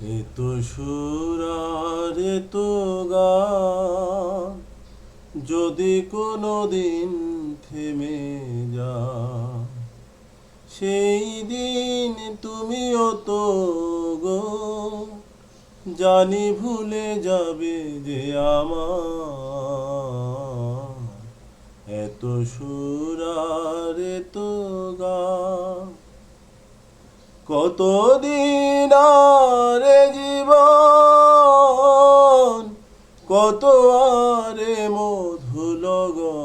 এত সুরার এত গান, যদি কোনো দিন থেমে যা সেই দিন তুমিও তো গো, জানি ভুলে যাবে যে আমার। এত সুরার এত গান, কতদিন আরে জীবন, কত আরে মধুলগন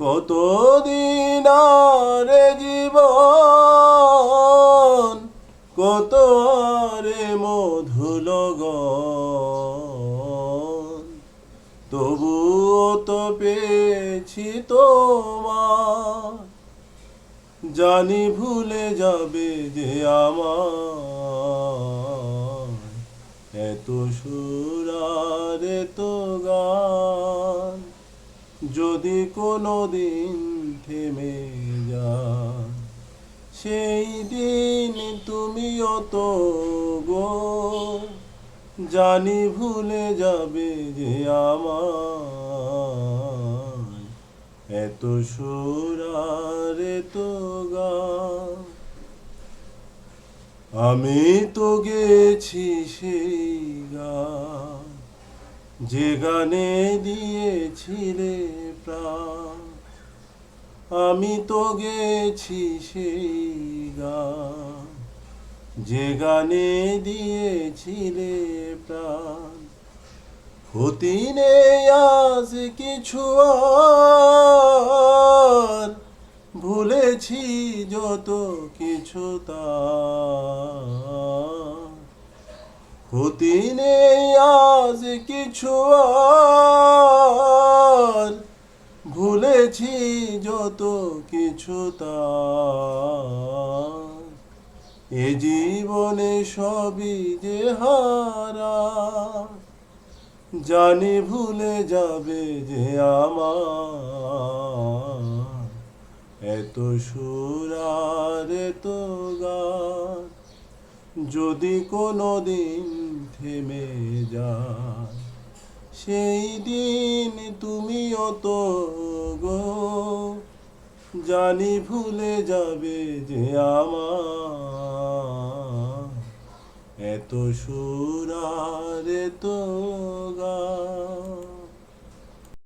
কতদিন আরে জীবন, কত আরে মধুলগন তবুও তো পেয়েছি তোমার জানি ভুলে যাবে যে আমার এত সুরার এত গান। যদি কোনো দিন থেমে যায় সেই দিন তুমিও তো গো। জানি ভুলে যাবে যে আমার এত সুরার তো গান। আমি তো গেছি সেই গান, যে গানে দিয়েছিলে প্রাণ। আমি তো গেছি সেই গান, যে গানে দিয়েছিলে প্রাণ। ক্ষতি নেই আজ কিছু আর। ভুলেছি যত কিছু ক্ষতি নেই আজ কিছু আর। ভুলেছি যত কিছু এ জীবনে সবই যে হারা। জানি ভুলে যাবে যে আমার। এত সুরার এত গান যদি কোনো দিন থেমে যায়, সেই দিন তুমিও তো গো। জানি ভুলে যাবে যে আমার। এত সুরার এত গান।